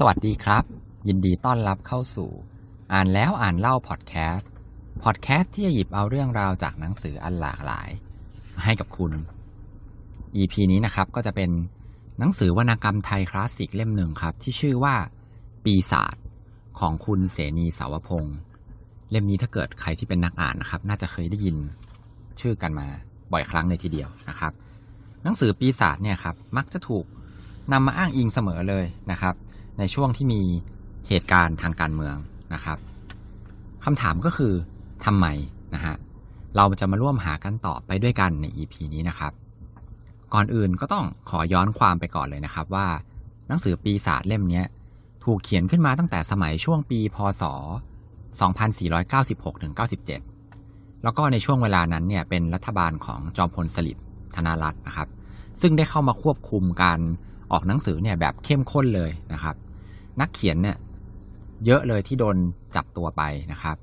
สวัสดีครับ ยินดีต้อนรับเข้าสู่ อ่านแล้วอ่านเล่าพอดแคสต์พอดแคสต์ที่จะหยิบเอาเรื่องราวจากหนังสืออันหลากหลายมาให้กับคุณ EP นี้นะครับก็จะเป็นหนังสือวรรณกรรมไทยคลาสสิกเล่มหนึ่งครับ ที่ชื่อว่า ปีศาจของคุณเสนีสาวพงศ์เล่มนี้ถ้าเกิดใครที่เป็นนักอ่านนะครับ น่าจะเคยได้ยินชื่อกันมาบ่อยครั้งในทีเดียวนะครับ หนังสือปีศาจเนี่ยครับมักจะถูกนำมาอ้างอิงเสมอเลยนะครับ ในช่วงที่มีเหตุการณ์ทางการเมืองนะครับคำถามก็คือทำไมนะฮะเราจะมาร่วมหากันต่อไปด้วยกันใน EP นี้นะครับ ก่อนอื่นก็ต้องขอย้อนความไปก่อนเลยนะครับว่า หนังสือปีศาจเล่มนี้ถูกเขียนขึ้นมาตั้งแต่สมัยช่วงปี พศ 2496-97 แล้วก็ในช่วงเวลานั้นเนี่ยเป็นรัฐบาลของจอมพลสฤษดิ์ธนารัตน์นะครับ ซึ่งได้เข้ามาควบคุมการออกหนังสือเนี่ยแบบเข้มข้นเลยนะครับ นักเขียนเนี่ยเยอะเลยที่โดนจับตัวไปนะครับ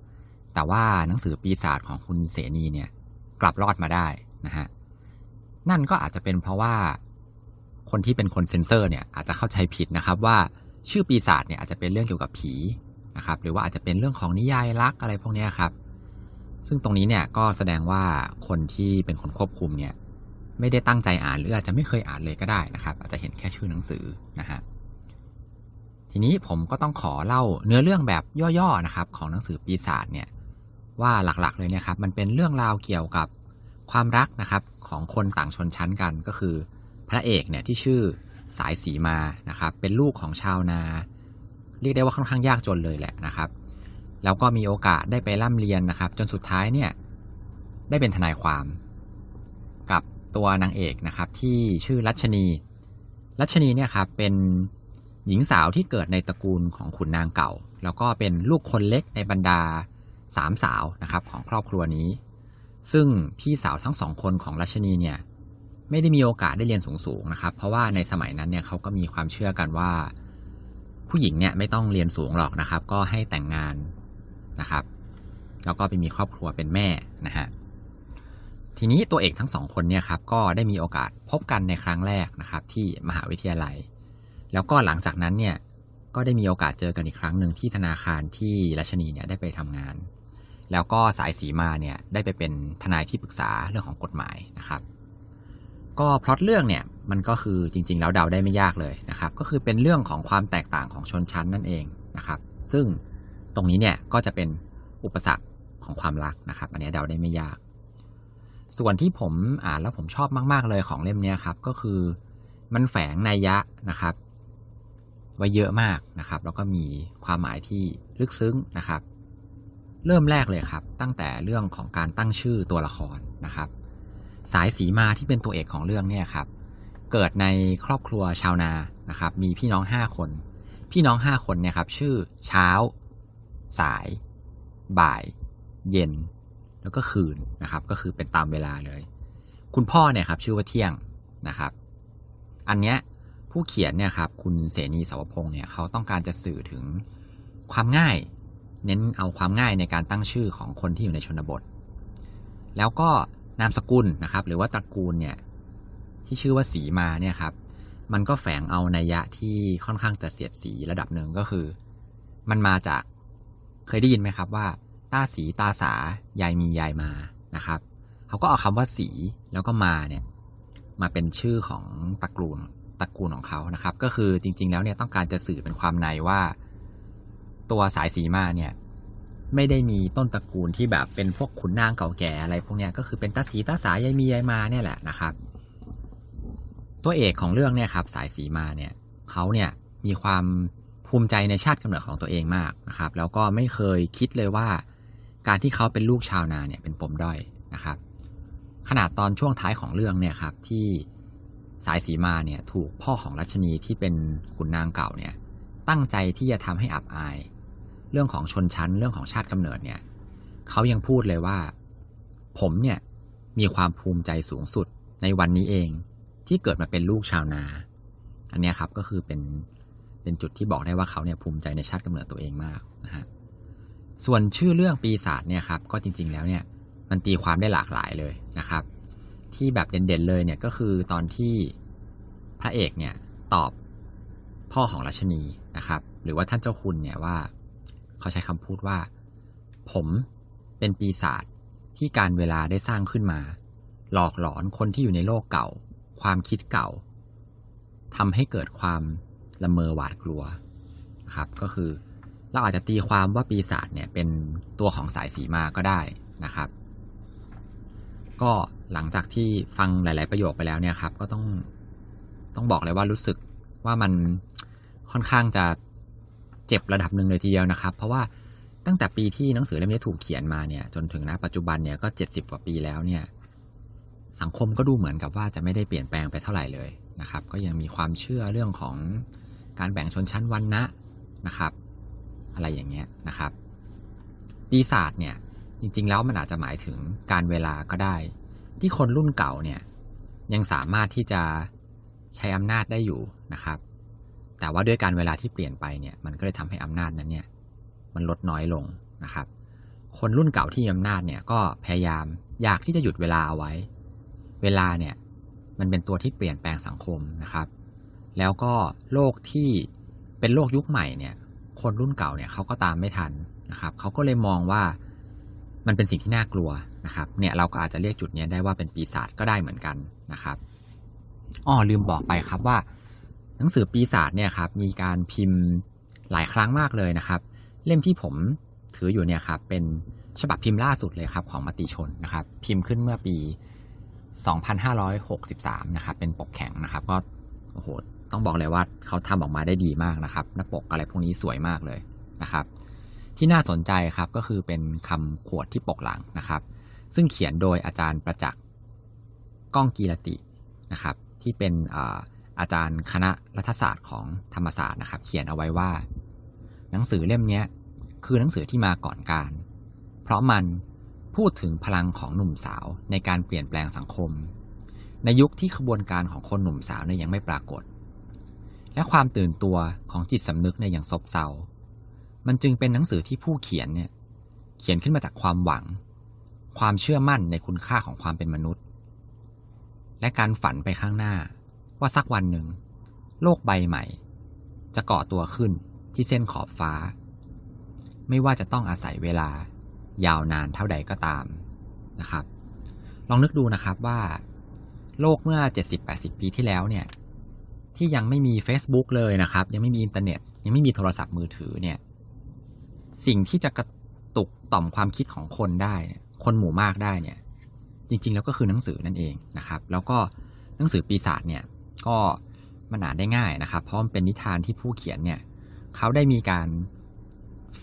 แต่ว่าหนังสือปีศาจของคุณเสนีเนี่ยกลับรอดมาได้นะฮะนั่นก็อาจจะเป็นเพราะว่าคนที่เป็นคนเซ็นเซอร์เนี่ยอาจจะเข้าใจผิดนะครับว่าชื่อปีศาจเนี่ยอาจจะเป็นเรื่องเกี่ยวกับผีนะครับหรือว่าอาจจะเป็นเรื่องของนิยายรักอะไรพวกนี้ครับ ซึ่งตรงนี้เนี่ยก็แสดงว่าคนที่เป็นคนควบคุมเนี่ยไม่ได้ตั้งใจอ่านหรืออาจจะไม่เคยอ่านเลยก็ได้นะครับ อาจจะเห็นแค่ชื่อหนังสือนะฮะ ทีนี้ผมก็ต้องขอเล่าเนื้อเรื่องแบบย่อๆนะครับ ของหนังสือปีศาจเนี่ยว่าหลักๆเลยเนี่ยครับมันเป็นเรื่องราวเกี่ยวกับความรักนะครับของคนต่างชนชั้นกันก็คือ พระเอกเนี่ยที่ชื่อสายสีมานะครับ เป็นลูกของชาวนา เรียกได้ว่าค่อนข้างยากจนเลยแหละนะครับ แล้วก็มีโอกาสได้ไปร่ำเรียนนะครับ จนสุดท้ายเนี่ยได้เป็นทนายความ กับตัวนางเอกนะครับที่ชื่อรัชนี รัชนีเนี่ยครับเป็น หญิงสาวที่เกิดในตระกูลของขุนนางเก่า แล้วก็เป็นลูกคนเล็กในบรรดาสามสาวนะครับของครอบครัวนี้ ซึ่งพี่สาวทั้งสองคนของรัชนีเนี่ยไม่ได้มีโอกาสได้เรียนสูงๆนะครับ เพราะว่าในสมัยนั้นเนี่ยเขาก็มีความเชื่อกันว่า ผู้หญิงเนี่ยไม่ต้องเรียนสูงหรอกนะครับ ก็ให้แต่งงานนะครับแล้วก็ไปมีครอบครัวเป็นแม่นะฮะทีนี้ตัวเอกทั้งสองคนเนี่ยครับก็ได้มีโอกาสพบกันในครั้งแรกนะครับที่มหาวิทยาลัย แล้วก็หลังจากนั้นเนี่ยก็ได้มีโอกาสเจอกันอีกครั้งหนึ่งที่ธนาคารที่รัชนีเนี่ยได้ไปทำงาน แล้วก็สายสีมาเนี่ยได้ไปเป็นทนายที่ปรึกษาเรื่องของกฎหมายนะครับ ก็พล็อตเรื่องเนี่ยมันก็คือจริงๆ แล้วเดาได้ไม่ยากเลยนะครับ ก็คือเป็นเรื่องของความแตกต่างของชนชั้นนั่นเองนะครับ ซึ่งตรงนี้เนี่ยก็จะเป็นอุปสรรคของความรักนะครับ อันนี้เดาได้ไม่ยาก ส่วนที่ผมอ่านแล้วผมชอบมาก ๆเลยของเล่มนี้ครับก็คือมันแฝงนัยยะนะครับ ไว้เยอะมากนะครับ แล้วก็มีความหมายที่ลึกซึ้งนะครับ เริ่มแรกเลยครับ ตั้งแต่เรื่องของการตั้งชื่อตัวละครนะครับ สายสีมาที่เป็นตัวเอกของเรื่องเนี่ยครับ เกิดในครอบครัวชาวนานะครับ มีพี่น้องห้าคน พี่น้องห้าคนเนี่ยครับ ชื่อเช้า สาย บ่าย เย็น แล้วก็คืนนะครับ ก็คือเป็นตามเวลาเลย คุณพ่อเนี่ยครับ ชื่อว่าเที่ยงนะครับ อันเนี้ย ผู้เขียนเนี่ยครับคุณเสนีสาวพงศ์เนี่ยเขาต้องการจะสื่อถึงความง่าย เน้นเอาความง่ายในการตั้งชื่อของคนที่อยู่ในชนบท แล้วก็นามสกุลนะครับ หรือว่าตระกูลเนี่ยที่ชื่อว่าสีมาเนี่ยครับ มันก็แฝงเอานัยยะที่ค่อนข้างจะเสียดสีระดับหนึ่งก็คือ มันมาจากเคยได้ยินไหมครับว่า ตาสีตาสายายมียายมานะครับเขาก็เอาคำว่าสีแล้วก็มาเนี่ย มาเป็นชื่อของตระกูล ตระกูลของเขานะครับ ก็คือจริง ๆ แล้วเนี่ยต้องการจะสื่อเป็นความในว่า ตัวสายสีมาเนี่ย ไม่ได้มีต้นตระกูลที่แบบเป็นพวกขุนนางเก่าแก่อะไรพวกเนี้ยก็คือเป็นตาสีตาสายายมียายมาเนี่ยแหละนะครับ ตัวเอกของเรื่องเนี่ยครับ สายสีมาเนี่ยเขาเนี่ยมีความภูมิใจในชาติกำเนิดของตัวเองมากนะครับ แล้วก็ไม่เคยคิดเลยว่า การที่เขาเป็นลูกชาวนาเนี่ยเป็นปมด้อยนะครับ ขนาดตอนช่วงท้ายของเรื่องเนี่ยครับที่ สายสีมาเนี่ยถูกพ่อของรัชนีที่เป็นขุนนางเก่าเนี่ยตั้งใจที่จะทำให้อับอาย เรื่องของชนชั้นเรื่องของชาติกำเนิดเนี่ยเขายังพูดเลยว่า ผมเนี่ยมีความภูมิใจสูงสุดในวันนี้เองที่เกิดมาเป็นลูกชาวนา อันนี้ครับก็คือเป็นเป็นจุดที่บอกได้ว่าเขาเนี่ยภูมิใจในชาติกำเนิดตัวเองมากนะฮะส่วนชื่อเรื่องปีศาจเนี่ยครับก็จริง ๆ แล้วเนี่ยมันตีความได้หลากหลายเลยนะครับ ที่แบบเด่นๆเลยเนี่ยก็คือตอนที่พระเอกเนี่ยตอบพ่อของรัชนีนะครับ หรือว่าท่านเจ้าคุณเนี่ยว่าเขาใช้คำพูดว่า ผมเป็นปีศาจที่การเวลาได้สร้างขึ้นมา หลอกหลอนคนที่อยู่ในโลกเก่า ความคิดเก่าทำให้เกิดความละเมอหวาดกลัวนะครับ ก็คือเราอาจจะตีความว่าปีศาจเนี่ยเป็นตัวของสายสีมาก็ได้นะครับ ก็ หลังจากที่ฟังหลาย ๆ ประโยคไปแล้วเนี่ยครับ ก็ต้องต้องบอกเลยว่ารู้สึกว่ามันค่อนข้างจะเจ็บระดับหนึ่งเลยทีเดียวนะครับ เพราะว่าตั้งแต่ปีที่หนังสือเล่มนี้ถูกเขียนมาเนี่ยจนถึงณปัจจุบันเนี่ยก็เจ็ดสิบกว่าปีแล้วเนี่ย สังคมก็ดูเหมือนกับว่าจะไม่ได้เปลี่ยนแปลงไปเท่าไหร่เลยนะครับ ก็ยังมีความเชื่อเรื่องของการแบ่งชนชั้นวรรณะนะครับ อะไรอย่างเงี้ยนะครับปีศาจเนี่ยจริง ๆ แล้วมันอาจจะหมายถึงการเวลาก็ได้ ที่คนรุ่นเก่าเนี่ยยังสามารถที่จะใช้อำนาจได้อยู่นะครับ แต่ว่าด้วยการเวลาที่เปลี่ยนไปเนี่ยมันก็เลยทำให้อำนาจนั้นเนี่ยมันลดน้อยลงนะครับ คนรุ่นเก่าที่มีอำนาจเนี่ยก็พยายามอยากที่จะหยุดเวลาเอาไว้ เวลาเนี่ยมันเป็นตัวที่เปลี่ยนแปลงสังคมนะครับ แล้วก็โลกที่เป็นโลกยุคใหม่เนี่ยคนรุ่นเก่าเนี่ยเขาก็ตามไม่ทันนะครับเขาก็เลยมองว่ามันเป็นสิ่งที่น่ากลัว นะครับเนี่ยเราก็อาจจะเรียกจุดนี้ได้ว่าเป็นปีศาจก็ได้เหมือนกันนะครับอ้อลืมบอกไปครับว่า หนังสือปีศาจเนี่ยครับมีการพิมพ์หลายครั้งมากเลยนะครับ เล่มที่ผมถืออยู่เนี่ยครับเป็นฉบับพิมพ์ล่าสุดเลยครับของมติชนนะครับ พิมพ์ขึ้นเมื่อปี 2563 นะครับ เป็นปกแข็งนะครับ ก็โอ้โหต้องบอกเลยว่าเขาทำออกมาได้ดีมากนะครับ หน้าปกอะไรพวกนี้สวยมากเลยนะครับ ที่น่าสนใจครับก็คือเป็นคำขวดที่ปกหลังนะครับ ซึ่งเขียนโดยอาจารย์ประจักษ์ก้องกีรตินะครับ ที่เป็นอาจารย์คณะรัฐศาสตร์ของธรรมศาสตร์นะครับ เขียนเอาไว้ว่า หนังสือเล่มนี้คือหนังสือที่มาก่อนการ เพราะมันพูดถึงพลังของหนุ่มสาวในการเปลี่ยนแปลงสังคม ในยุคที่ขบวนการของคนหนุ่มสาวเนี่ยยังไม่ปรากฏ และความตื่นตัวของจิตสำนึกเนี่ยยังซบเซา มันจึงเป็นหนังสือที่ผู้เขียนเนี่ยเขียนขึ้นมาจากความหวัง ความเชื่อมั่นในคุณค่าของความเป็นมนุษย์ และการฝันไปข้างหน้า ว่าสักวันหนึ่ง โลกใบใหม่ จะกาะตัวขึ้นที่เส้นขอบฟ้า ไม่ว่าจะต้องอาศัยเวลายาวนานเท่าใดก็ตามนะครับ ลองนึกดูนะครับว่า โลกเมื่อ 70-80 ปีที่แล้วเนี่ยที่ยังไม่มี Facebook เลยนะครับ ยังไม่มีอินเทอร์เน็ต ยังไม่มีโทรศัพท์มือถือเนี่ย สิ่งที่จะกระตุกต่อมความคิดของคนได้ คนหมู่มากได้เนี่ย จริง ๆ แล้วก็คือหนังสือนั่นเองนะครับ แล้วก็หนังสือปีศาจเนี่ยก็มันอ่านได้ง่ายนะครับ เพราะมันเป็นนิทานที่ผู้เขียนเนี่ยเขาได้มีการ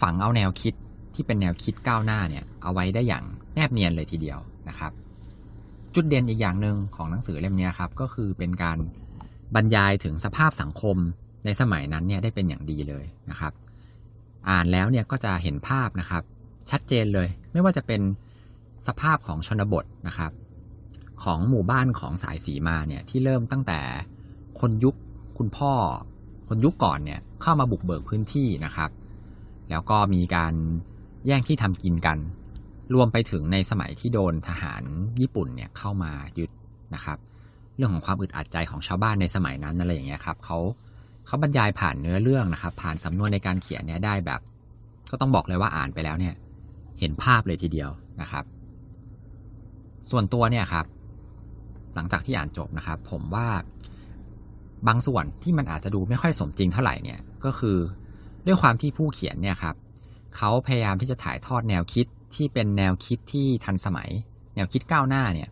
ฝังเอาแนวคิดที่เป็นแนวคิดก้าวหน้าเนี่ยเอาไว้ได้อย่างแนบเนียนเลยทีเดียวนะครับ จุดเด่นอีกอย่างหนึ่งของหนังสือเล่มนี้ครับก็คือเป็นการบรรยายถึงสภาพสังคมในสมัยนั้นเนี่ยได้เป็นอย่างดีเลยนะครับ อ่านแล้วเนี่ยก็จะเห็นภาพนะครับ ชัดเจนเลย ไม่ว่าจะเป็น สภาพของชนบทนะครับ ของหมู่บ้านของสายสีมาเนี่ยที่เริ่มตั้งแต่คนยุคคุณพ่อ คนยุคก่อนเนี่ยเข้ามาบุกเบิกพื้นที่นะครับ แล้วก็มีการแย่งที่ทำกินกัน รวมไปถึงในสมัยที่โดนทหารญี่ปุ่นเนี่ยเข้ามายึดนะครับ เรื่องของความอึดอัดใจของชาวบ้านในสมัยนั้นอะไรอย่างเงี้ยครับเขาเขาบรรยายผ่านเนื้อเรื่องนะครับ ผ่านสำนวนในการเขียนเนี่ยได้แบบ ก็ต้องบอกเลยว่าอ่านไปแล้วเนี่ย เห็นภาพเลยทีเดียวนะครับ ส่วนตัวเนี่ยครับ หลังจากที่อ่านจบนะครับ ผมว่าบางส่วนที่มันอาจจะดูไม่ค่อยสมจริงเท่าไหร่เนี่ยก็คือด้วยความที่ผู้เขียนเนี่ยครับเขาพยายามที่จะถ่ายทอดแนวคิดที่เป็นแนวคิดที่ทันสมัย แนวคิดก้าวหน้าเนี่ย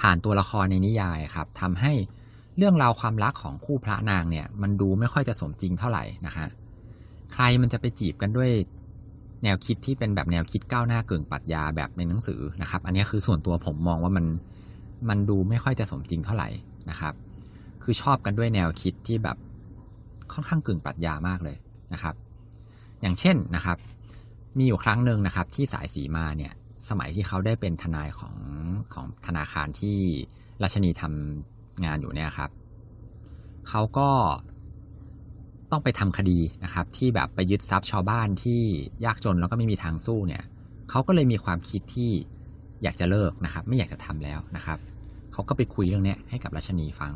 ผ่านตัวละครในนิยายครับทำให้เรื่องราวความรักของคู่พระนางเนี่ย มันดูไม่ค่อยจะสมจริงเท่าไหร่นะฮะใครมันจะไปจีบกันด้วย แนวคิดที่เป็นแบบแนวคิดก้าวหน้าเกินปรัชญาแบบในหนังสือนะครับ อันนี้คือส่วนตัวผมมองว่ามันมันดูไม่ค่อยจะสมจริงเท่าไหร่นะครับ คือชอบกันด้วยแนวคิดที่แบบค่อนข้างกึ่งปรัชญามากเลยนะครับ อย่างเช่นนะครับ มีอยู่ครั้งหนึ่งนะครับ ที่สายสีมาเนี่ยสมัยที่เขาได้เป็นทนายของของธนาคารที่ราชนีทำงานอยู่เนี่ยครับเขาก็ ต้องไปทำคดีนะครับ ที่แบบไปยึดทรัพย์ชาวบ้านที่ยากจนแล้วก็ไม่มีทางสู้เนี่ยเขาก็เลยมีความคิดที่อยากจะเลิกนะครับ ไม่อยากจะทำแล้วนะครับเขาก็ไปคุยเรื่องนี้ให้กับราชนีฟัง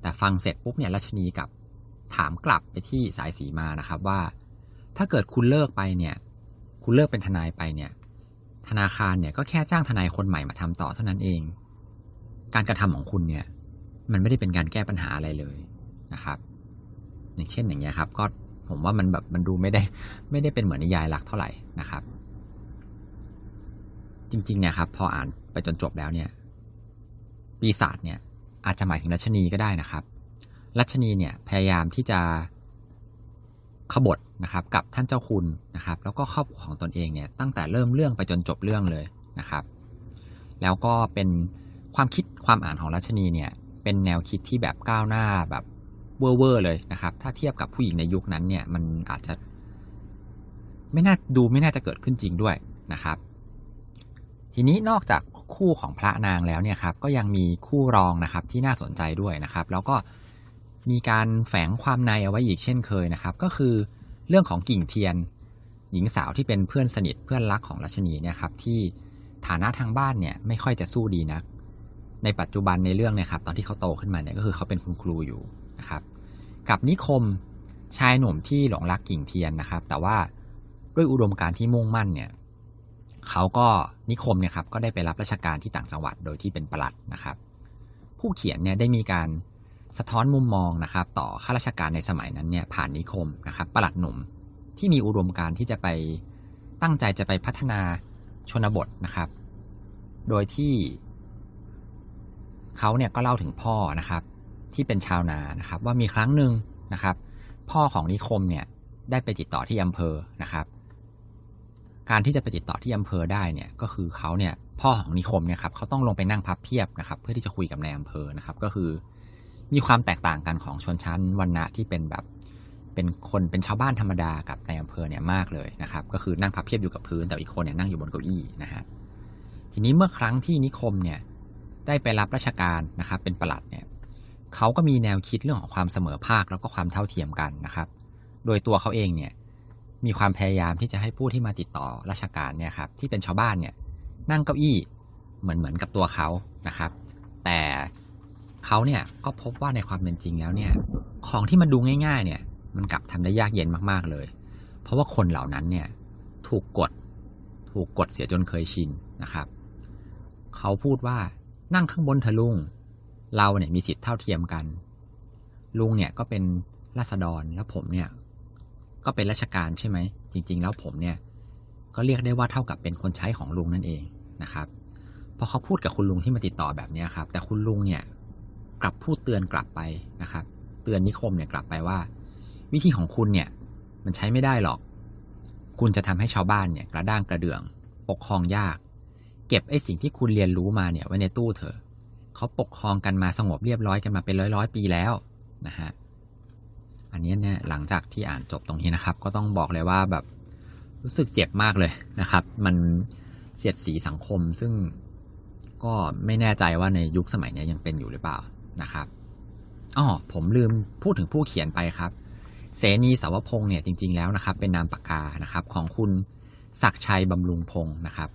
แต่ฟังเสร็จปุ๊บเนี่ยราชนีกับถามกลับไปที่สายสีมานะครับว่า ถ้าเกิดคุณเลิกไปเนี่ย คุณเลิกเป็นทนายไปเนี่ย ธนาคารเนี่ยก็แค่จ้างทนายคนใหม่มาทำต่อเท่านั้นเอง การกระทำของคุณเนี่ย มันไม่ได้เป็นการแก้ปัญหาอะไรเลยนะครับ อย่างเช่นอย่างเงี้ยครับ ก็ผมว่ามันแบบมันดูไม่ได้ไม่ได้เป็นเหมือนนิยายหลักเท่าไหร่นะครับ จริงๆเนี่ยครับ พออ่านไปจนจบแล้วเนี่ย ปีศาจเนี่ย อาจจะหมายถึงรัชนีก็ได้นะครับ รัชนีเนี่ยพยายามที่จะขบฏนะครับ กับท่านเจ้าคุณนะครับ แล้วก็ครอบครัวของตนเองเนี่ยตั้งแต่เริ่มเรื่องไปจนจบเรื่องเลยนะครับ แล้วก็เป็นความคิดความอ่านของรัชนีเนี่ย เป็นแนวคิดที่แบบก้าวหน้าแบบ เวอร์เลยนะครับ ถ้าเทียบกับผู้หญิงในยุคนั้นเนี่ยมันอาจจะ ไม่น่าดูไม่น่าจะเกิดขึ้นจริงด้วยนะครับ ทีนี้นอกจากคู่ของพระนางแล้วเนี่ยครับ ก็ยังมีคู่รองนะครับที่น่าสนใจด้วยนะครับ แล้วก็มีการแฝงความในเอาไว้อีกเช่นเคยนะครับ ก็คือเรื่องของกิ่งเทียน หญิงสาวที่เป็นเพื่อนสนิทเพื่อนรักของรัชนีเนี่ยครับที่ฐานะทางบ้านเนี่ยไม่ค่อยจะสู้ดีนัก ในปัจจุบันในเรื่องเนี่ยครับตอนที่เขาโตขึ้นมาเนี่ยก็คือเขาเป็นคุณครูอยู่ นะครับ กับนิคมชายหนุ่มที่หลงรักกิ่งเทียนนะครับ แต่ว่าด้วยอุดมการที่มุ่งมั่นเนี่ยเขาก็นิคมเนี่ยครับก็ได้ไปรับราชการที่ต่างจังหวัดโดยที่เป็นปลัดนะครับ ผู้เขียนเนี่ยได้มีการสะท้อนมุมมองนะครับ ต่อข้าราชการในสมัยนั้นเนี่ยผ่านนิคมนะครับปลัดหนุ่มที่มีอุดมการที่จะไปตั้งใจจะไปพัฒนาชนบทนะครับ โดยที่เขาเนี่ยก็เล่าถึงพ่อนะครับ ที่เป็นชาวนานะครับ ว่ามีครั้งหนึ่งนะครับ พ่อของนิคมเนี่ยได้ไปติดต่อที่อำเภอนะครับ การที่จะไปติดต่อที่อำเภอได้เนี่ยก็คือเขาเนี่ยพ่อของนิคมเนี่ยครับเขาต้องลงไปนั่งพับเพียบนะครับ เพื่อที่จะคุยกับนายอำเภอนะครับ ก็คือ มีความแตกต่างกันของชนชั้นวรรณะที่เป็นแบบเป็นคนเป็นชาวบ้านธรรมดากับนายอำเภอเนี่ยมากเลยนะครับ ก็คือนั่งพับเพียบอยู่กับพื้น แต่อีกคนเนี่ยนั่งอยู่บนเก้าอี้นะฮะทีนี้เมื่อครั้งที่นิคมเนี่ยได้ไปรับราชการนะครับ เป็นประหลัดเนี่ย เขาก็มีแนวคิดเรื่องของความเสมอภาคแล้วก็ความเท่าเทียมกันนะครับ โดยตัวเขาเองเนี่ยมีความพยายามที่จะให้ผู้ที่มาติดต่อราชการเนี่ยครับที่เป็นชาวบ้านเนี่ยนั่งเก้าอี้เหมือนเหมือนกับตัวเขานะครับ แต่เขาเนี่ยก็พบว่าในความเป็นจริงแล้วเนี่ยของที่มันดูง่ายๆเนี่ยมันกลับทำได้ยากเย็นมากๆเลย เพราะว่าคนเหล่านั้นเนี่ยถูกกดถูกกดเสียจนเคยชินนะครับ เขาพูดว่านั่งข้างบนเถอะลุง เราเนี่ยมีสิทธิ์เท่าเทียมกัน ลุงเนี่ยก็เป็นราษฎรแล้วผมเนี่ย ก็เป็นราชการใช่ไหม จริง ๆ แล้วผมเนี่ย ก็เรียกได้ว่าเท่ากับเป็นคนใช้ของลุงนั่นเองนะครับพอเขาพูดกับคุณลุงที่มาติดต่อแบบนี้ครับ แต่คุณลุงเนี่ยกลับพูดเตือนกลับไปนะครับ เตือนนิคมเนี่ยกลับไปว่า วิธีของคุณเนี่ย มันใช้ไม่ได้หรอก คุณจะทำให้ชาวบ้านเนี่ย กระด้างกระเดื่อง ปกครองยาก เก็บไอ้สิ่งที่คุณเรียนรู้มาเนี่ยไว้ในตู้เถอะ เขาปกครองกันมาสงบเรียบร้อยกันมาเป็นร้อยร้อยปีแล้วนะฮะอันนี้เนี่ยหลังจากที่อ่านจบตรงนี้นะครับ ก็ต้องบอกเลยว่าแบบรู้สึกเจ็บมากเลยนะครับ มันเสียดสีสังคมซึ่งก็ไม่แน่ใจว่าในยุคสมัยนี้ยังเป็นอยู่หรือเปล่านะครับอ๋อผมลืมพูดถึงผู้เขียนไปครับเสนีสาวพงศ์เนี่ยจริง ๆแล้วนะครับ เป็นนามปากกานะครับ ของคุณศักชัยบำรุงพงศ์นะครับ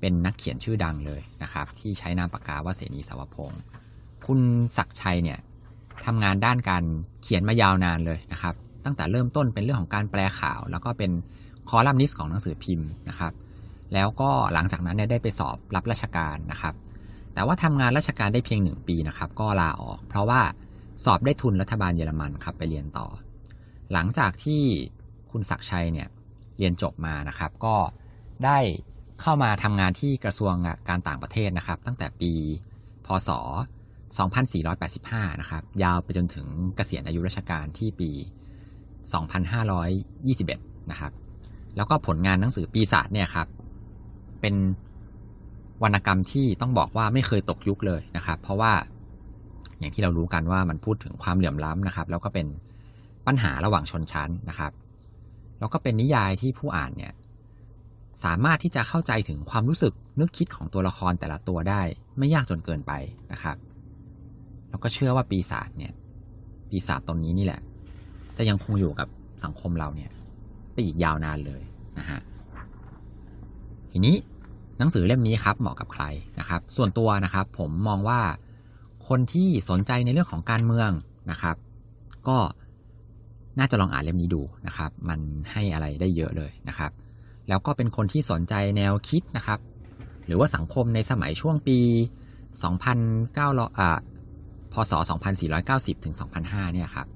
เป็นนักเขียนชื่อดังเลยนะครับ ที่ใช้นามปากกาว่าเสนีสาวพงศ์คุณศักชัยเนี่ยทำงานด้านการเขียนมายาวนานเลยนะครับ ตั้งแต่เริ่มต้นเป็นเรื่องของการแปลข่าว แล้วก็เป็นคอลัมนิสต์ของหนังสือพิมพ์นะครับ แล้วก็หลังจากนั้นเนี่ยได้ไปสอบรับราชการนะครับ แต่ว่าทำงานราชการได้เพียงหนึ่งปีนะครับ ก็ลาออก เพราะว่าสอบได้ทุนรัฐบาลเยอรมันครับไปเรียนต่อ หลังจากที่คุณศักชัยเนี่ยเรียนจบมานะครับ ก็ได้ เข้ามาทำงานที่กระทรวงการต่างประเทศนะครับ ตั้งแต่ปีพศ 2485 นะครับ ยาวไปจนถึงเกษียณอายุราชการที่ปี 2521 นะครับ แล้วก็ผลงานหนังสือปีศาจเนี่ยครับ เป็นวรรณกรรมที่ต้องบอกว่าไม่เคยตกยุคเลยนะครับ เพราะว่าอย่างที่เรารู้กันว่ามันพูดถึงความเหลื่อมล้ำนะครับ แล้วก็เป็นปัญหาระหว่างชนชั้นนะครับ แล้วก็เป็นนิยายที่ผู้อ่านเนี่ย สามารถที่จะเข้าใจถึงความรู้สึกนึกคิดของตัวละครแต่ละตัวได้ ไม่ยากจนเกินไปนะครับ แล้วก็เชื่อว่าปีศาจเนี่ยปีศาจตนนี้นี่แหละ จะยังคงอยู่กับสังคมเราเนี่ยไปอีกยาวนานเลยนะฮะทีนี้หนังสือเล่มนี้ครับเหมาะกับใครนะครับ ส่วนตัวนะครับ ผมมองว่าคนที่สนใจในเรื่องของการเมืองนะครับ ก็น่าจะลองอ่านเล่มนี้ดูนะครับ มันให้อะไรได้เยอะเลยนะครับ แล้วก็เป็นคนที่สนใจแนวคิดนะครับ หรือว่าสังคมในสมัยช่วงปี2,900อ่าพศ 2490 ถึง 2005 เนี่ยครับ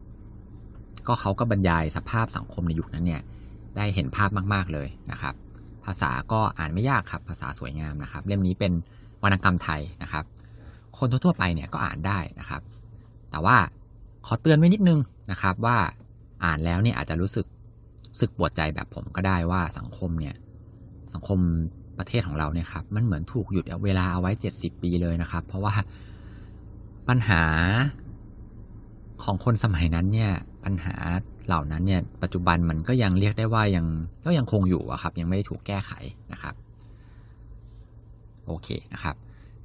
ก็เขาก็บรรยายสภาพสังคมในยุคนั้นเนี่ย ได้เห็นภาพมากๆเลยนะครับ ภาษาก็อ่านไม่ยากครับ ภาษาสวยงามนะครับ เล่มนี้เป็นวรรณกรรมไทยนะครับ คนทั่วๆไปเนี่ยก็อ่านได้นะครับ แต่ว่าขอเตือนไว้นิดนึงนะครับว่าอ่านแล้วเนี่ยอาจจะรู้สึก สึกปวดใจแบบผมก็ได้ว่าสังคมเนี่ย สังคมประเทศของเราเนี่ยครับ มันเหมือนถูกหยุดเวลาเอาไว้ 70 ปีเลยนะครับ เพราะว่าปัญหาของคนสมัยนั้นเนี่ย ปัญหาเหล่านั้นเนี่ย ปัจจุบันมันก็ยังเรียกได้ว่ายังก็ยังคงอยู่อะครับ ยังไม่ได้ถูกแก้ไขนะครับ โอเคนะครับ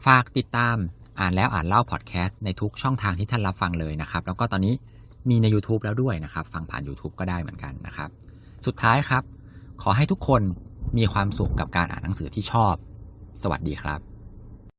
ฝากติดตามอ่านแล้วอ่านเล่าพอดแคสต์ในทุกช่องทางที่ท่านรับฟังเลยนะครับ แล้วก็ตอนนี้มีใน YouTube แล้วด้วยนะครับ ฟังผ่าน YouTube ก็ได้เหมือนกันนะครับ สุดท้ายครับ ขอให้ทุกคนมีความสุขกับการอ่านหนังสือที่ชอบ สวัสดีครับ